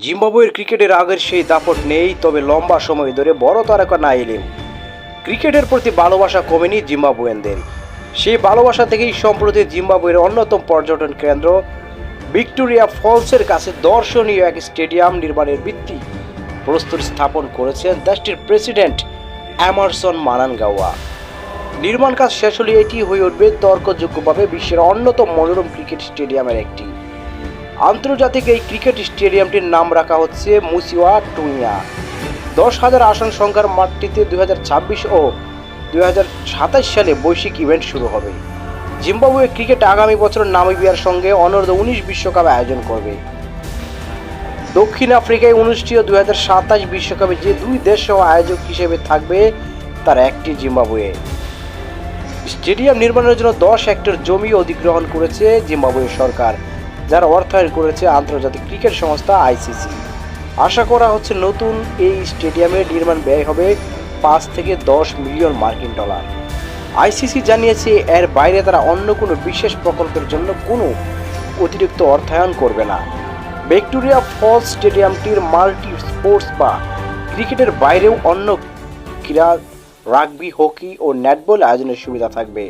জিম্বাবুয়ের ক্রিকেটের আগের সেই দাপট নেই, তবে লম্বা সময় ধরে বড় তারকা না এলেও ক্রিকেটের প্রতি ভালোবাসা কমেনি জিম্বাবুয়েনদের সেই ভালোবাসা থেকেই সম্প্রতি জিম্বাবুয়ের অন্যতম পর্যটন কেন্দ্র ভিক্টোরিয়া ফলসের কাছে দর্শনীয় এক স্টেডিয়াম নির্মাণের ভিত্তি প্রস্তুত স্থাপন করেছেন দেশটির প্রেসিডেন্ট অ্যামারসন মানানগাওয়া। নির্মাণ কাজ শেষ হলে এটি হয়ে উঠবে তর্কযোগ্যভাবে বিশ্বের অন্যতম মনোরম ক্রিকেট স্টেডিয়ামের একটি। আন্তর্জাতিক এই ক্রিকেট স্টেডিয়ামটির নাম রাখা হচ্ছে মুসিওয়া টুইয়া দশ হাজার আসন সংখ্যার মাঠটিতে দু হাজার ছাব্বিশ ও দু হাজার সাতাশ সালে বৈশ্বিক ইভেন্ট শুরু হবে। জিম্বাবুয়ে ক্রিকেট আগামী বছর নামিবিয়ার সঙ্গে অনূর্ধ্ব উনিশ বিশ্বকাপ আয়োজন করবে। দক্ষিণ আফ্রিকায় অনুষ্ঠিত দুই হাজার সাতাশ বিশ্বকাপে যে দুই দেশ সহ আয়োজক হিসেবে থাকবে, তার একটি জিম্বাবুয়ে। স্টেডিয়াম নির্মাণের জন্য দশ হেক্টর জমি অধিগ্রহণ করেছে জিম্বাবুয়ে সরকার। যার অর্থায়ন করেছে আন্তর্জাতিক ক্রিকেট সংস্থা আইসিসি। আশা করা হচ্ছে নতুন এই স্টেডিয়ামের নির্মাণ ব্যয় হবে পাঁচ থেকে দশ মিলিয়ন মার্কিন ডলার। আইসিসি জানিয়েছে এর বাইরে তারা অন্য কোনো বিশেষ প্রকল্পের জন্য কোনো অতিরিক্ত অর্থায়ন করবে না। ভিক্টোরিয়া ফলস স্টেডিয়ামটির মাল্টি স্পোর্টস বা ক্রিকেটের বাইরেও অন্য ক্রীড়া, রাগবি, হকি ও নেটবল আয়োজনের সুবিধা থাকবে।